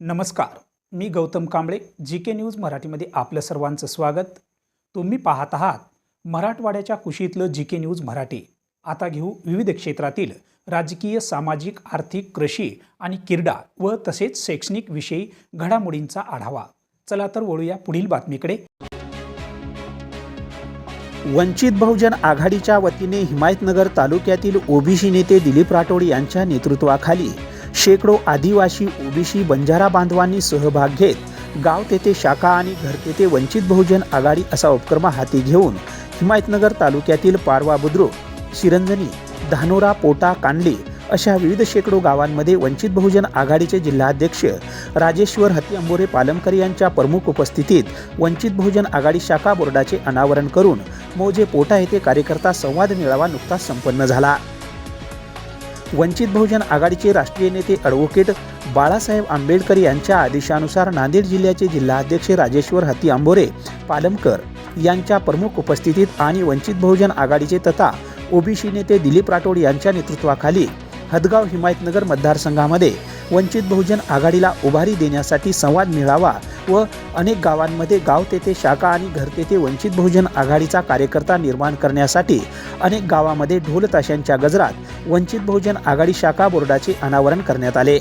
नमस्कार मी Gautam Kamble G K News मराठीमध्ये आपलं सर्वांचं स्वागत. तुम्ही पाहत आहात मराठवाड्याच्या कुशीतलं जी के न्यूज मराठी. आता घेऊ विविध क्षेत्रातील राजकीय सामाजिक आर्थिक कृषी आणि क्रीडा व तसेच शैक्षणिक विषयी घडामोडींचा आढावा. चला तर वळूया पुढील बातमीकडे. वंचित बहुजन आघाडीच्या वतीने हिमायतनगर तालुक्यातील ओबीसी नेते दिलीप राठोड यांच्या नेतृत्वाखाली शेकडो आदिवासी ओबीसी बंजारा बांधवांनी सहभाग घेत गाव तेथे शाखा आणि घर तेथे वंचित बहुजन आघाडी असा उपक्रम हाती घेऊन हिमायतनगर तालुक्यातील पारवा बुद्रुक शिरंजनी धानोरा पोटा कांडली अशा विविध शेकडो गावांमध्ये वंचित बहुजन आघाडीचे जिल्हाध्यक्ष राजेश्वर हती अंबोरे पालमकर यांच्या प्रमुख उपस्थितीत वंचित बहुजन आघाडी शाखा बोर्डाचे अनावरण करून मौजे पोटा येथे कार्यकर्ता संवाद मेळावा नुकताच संपन्न झाला. वंचित बहुजन आघाडीचे राष्ट्रीय नेते ॲडव्होकेट बाळासाहेब आंबेडकर यांच्या आदेशानुसार नांदेड जिल्ह्याचे जिल्हाध्यक्ष राजेश्वर हत्ती आंबोरे पालमकर यांच्या प्रमुख उपस्थितीत आणि वंचित बहुजन आघाडीचे तथा ओबीसी नेते दिलीप राठोड यांच्या नेतृत्वाखाली हदगाव हिमायतनगर मतदारसंघामध्ये वंचित बहुजन आघाडीला उभारी देण्यासाठी संवाद मिळावा व अनेक गावांमध्ये गाव तेथे शाखा आणि घर तेथे वंचित बहुजन आघाडीचा कार्यकर्ता निर्माण करण्यासाठी अनेक गावामध्ये ढोल ताशांच्या गजरात वंचित बहुजन आघाडी शाखा बोर्डाचे अनावरण करण्यात आले.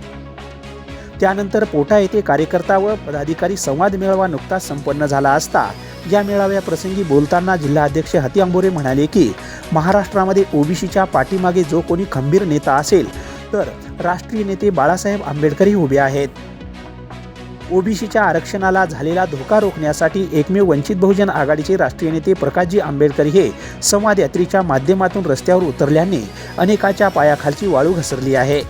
त्यानंतर पोटा येथे कार्यकर्ता व पदाधिकारी संवाद मेळावा नुकताच संपन्न झाला असता या मेळाव्याप्रसंगी बोलताना जिल्हाध्यक्ष हती आंबोरे म्हणाले की महाराष्ट्रामध्ये ओबीसीच्या पाठीमागे जो कोणी खंबीर नेता असेल तर राष्ट्रीय नेते बाळासाहेब आंबेडकरही उभे आहेत. ओबीसीच्या आरक्षणाला झालेला धोका रोखण्यासाठी एकमेव वंचित बहुजन आघाडीचे राष्ट्रीय नेते प्रकाशजी आंबेडकर हे संवाद यात्रेच्या माध्यमातून रस्त्यावर उतरल्याने अनेकाच्या पायाखालची वाळू घसरली आहे.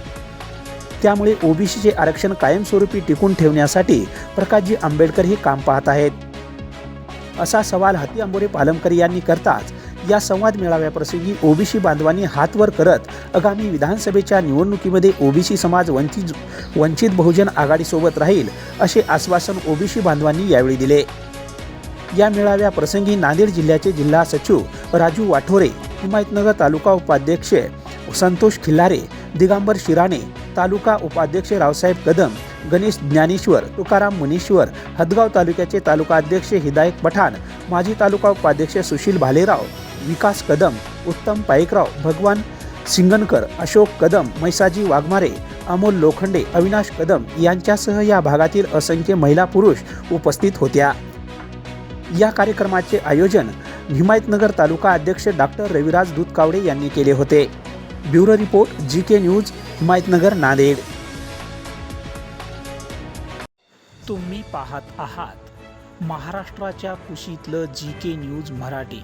त्यामुळे ओबीसीचे आरक्षण कायमस्वरूपी टिकून ठेवण्यासाठी प्रकाशजी आंबेडकर हे काम पाहत आहेत. असा सवाल हाती आंबोरे पालमकर यांनी करताच या संवाद मेळाव्याप्रसंगी ओबीसी बांधवांनी हातवर करत आगामी विधानसभेच्या निवडणुकीमध्ये ओबीसी समाज वंचित वंचित बहुजन आघाडीसोबत राहील असे आश्वासन ओबीसी बांधवांनी यावेळी दिले. या मेळाव्याप्रसंगी नांदेड जिल्ह्याचे जिल्हा सचिव राजू वाठोरे हिमायतनगर तालुका उपाध्यक्ष संतोष खिल्लारे दिगंबर शिराणे तालुका उपाध्यक्ष रावसाहेब कदम गणेश ज्ञानेश्वर तुकाराम मुनीश्वर हदगाव तालुक्याचे तालुका अध्यक्ष हिदायत पठाण माजी तालुका उपाध्यक्ष सुशील भालेराव विकास कदम उत्तम पाईकराव भगवान सिंगणकर अशोक कदम मैसाजी वाघमारे अमोल लोखंडे अविनाश कदम यांच्यासह या भागातील असंख्य महिला पुरुष उपस्थित होत्या. या कार्यक्रमाचे आयोजन हिमायतनगर तालुका अध्यक्ष डॉक्टर रविराज दूधकावडे यांनी केले होते. Bureau report G K News Himayatnagar Nanded. तुम्ही पाहत आहात महाराष्ट्राच्या कुशीतलं जी के न्यूज मराठी.